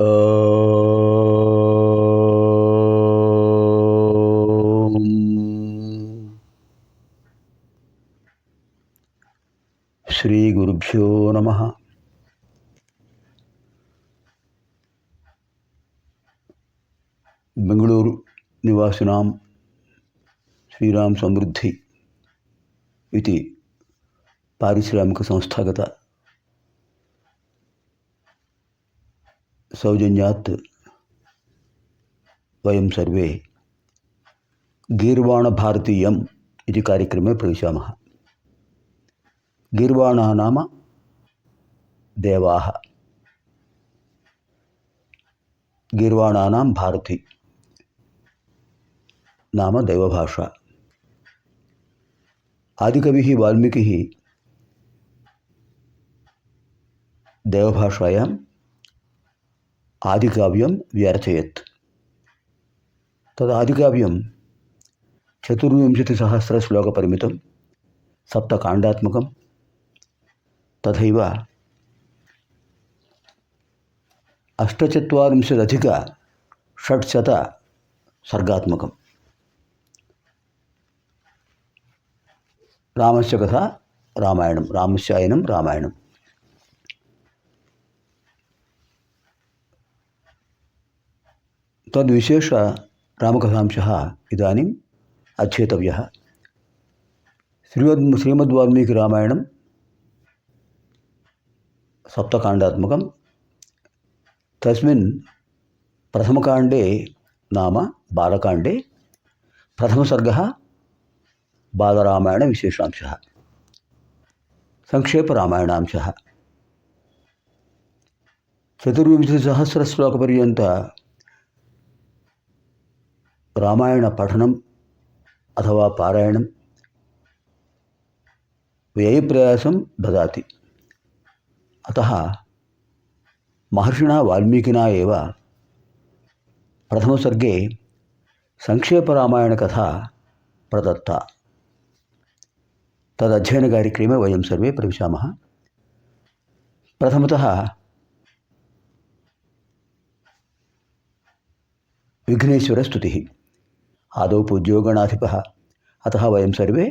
శ్రీ గురుభ్యో నమ. బెంగళూరు నివాసినాం శ్రీరామ్ సమృద్ధి ఇది పారిశ్రామిక సంస్థాగత सौजन्यात् वयं सर्वे गीर्वाणभारतीयम् इति कार्यक्रमे प्रविशामः। गीर्वाणः नाम देवाः। गीर्वाणानां भारती नाम दैवभाषा। आदिकविः वाल्मीकिः ఆదికావ్యం వ్యర్థయత్. తదాదికావ్యం చతుర్వింశతి సహస్ర శ్లోక పరిమితం సప్తకాండాత్మకం తథైవ అష్టచత్వరింశదధిక షట్శత సర్గాత్మకం. రామస్య కథ రామాయణం రామస్యాయనం రామాయణం. తద్విశేష రామకథాంశ ఇదానీం అధ్యేతవ్య శ్రీమద్ శ్రీమద్వాల్మీకి రామాయణం సప్తకాండాత్మకం తస్మిన్ ప్రథమకాండే నామ బాలకాండే ప్రథమసర్గ బాలరామాయణ విశేషాంశ సంక్షేప సంక్షేపరామాయణాంశ చతుర్వింశతిసహస్రశ్లోకపర్యంత ರಾಮಾಯಣ ಪಠಣಂ ಅಥವಾ ಪಾರಾಯಣಂ వ్యయప్రయాసం దదాతి. అత మహర్షిణ వాల్మీకినా ఏవ ప్రథమసర్గే సంక్షేపరామాయణకథ ప్రదత్త. తదధ్యయనకార్యక్రమే వయం సర్వే ప్రవిశామ. ప్రథమత విఘ్నేశ్వరస్తుతి ఆదోపు ఉద్యోగణాధిప అత వయం సర్వే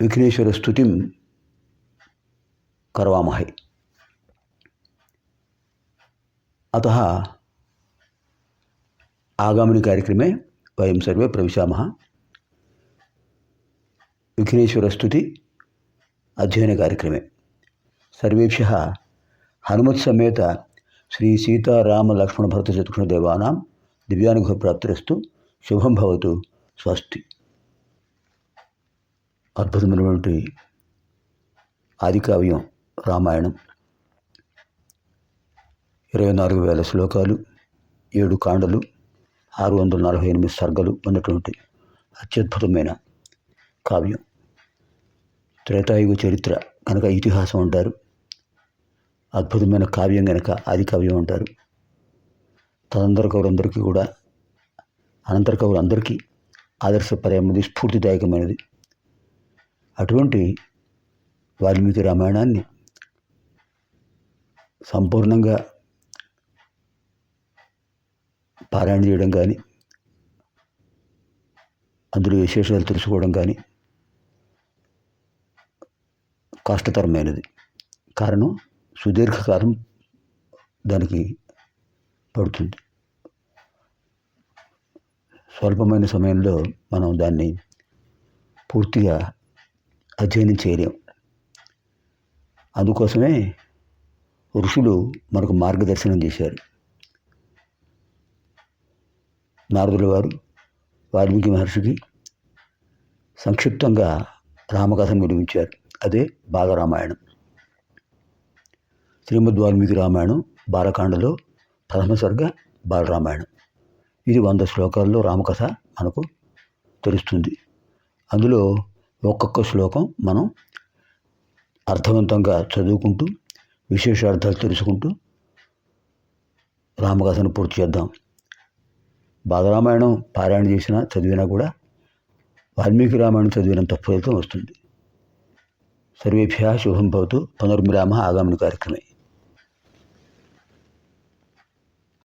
విఘ్నేశ్వరస్తుతిం కర్వామహే అత ఆగామిని కార్యక్రమే వయం సర్వే ప్రవిశామః విఘ్నేశ్వరస్తుతి అధ్యయనకార్యక్రమే సర్వేభ్య హనుమత్సమేత శ్రీ సీతారామలక్ష్మణభరతచతుష్ణదేవానాం దివ్యానుభవ ప్రాప్తిరస్తు శుభం భవతు. స్వస్తి. అద్భుతమైనటువంటి ఆదికావ్యం రామాయణం. ఇరవై నాలుగు వేల శ్లోకాలు ఏడు కాండలు ఆరు వందల నలభై ఎనిమిది సర్గలు ఉన్నటువంటి అత్యద్భుతమైన కావ్యం. త్రేతాయుగ చరిత్ర కనుక ఇతిహాసం అంటారు. అద్భుతమైన కావ్యం కనుక ఆది కావ్యం అంటారు. తదంతర కవులందరికీ కూడా అనంతర కవులందరికీ ఆదర్శపరమైనది స్ఫూర్తిదాయకమైనది. అటువంటి వాల్మీకి రామాయణాన్ని సంపూర్ణంగా పారాయణ చేయడం కానీ అందులో విశేషాలు తెలుసుకోవడం కానీ కష్టతరమైనది. కారణం సుదీర్ఘకాలం దానికి పడుతుంది. స్వల్పమైన సమయంలో మనం దాన్ని పూర్తిగా అధ్యయనం చేయలేం. అందుకోసమే ఋషులు మనకు మార్గదర్శనం చేశారు. నారదుల వారు వాల్మీకి మహర్షికి సంక్షిప్తంగా రామకథను వినిపించారు. అదే బాలరామాయణం. శ్రీమద్ వాల్మీకి రామాయణం బాలకాండలో ప్రథమ సర్గ బాలరామాయణం. ఇది వంద శ్లోకాల్లో రామకథ మనకు తెలుస్తుంది. అందులో ఒక్కొక్క శ్లోకం మనం అర్థవంతంగా చదువుకుంటూ విశేషార్థాలు తెలుసుకుంటూ రామకథను పూర్తి చేద్దాం. బాలరామాయణం పారాయణ చేసినా చదివినా కూడా వాల్మీకి రామాయణం చదివినంత ఫలితం వస్తుంది. సర్వేభ్య శుభం భవతు పునర్మిరామ ఆగామిని కార్యక్రమే.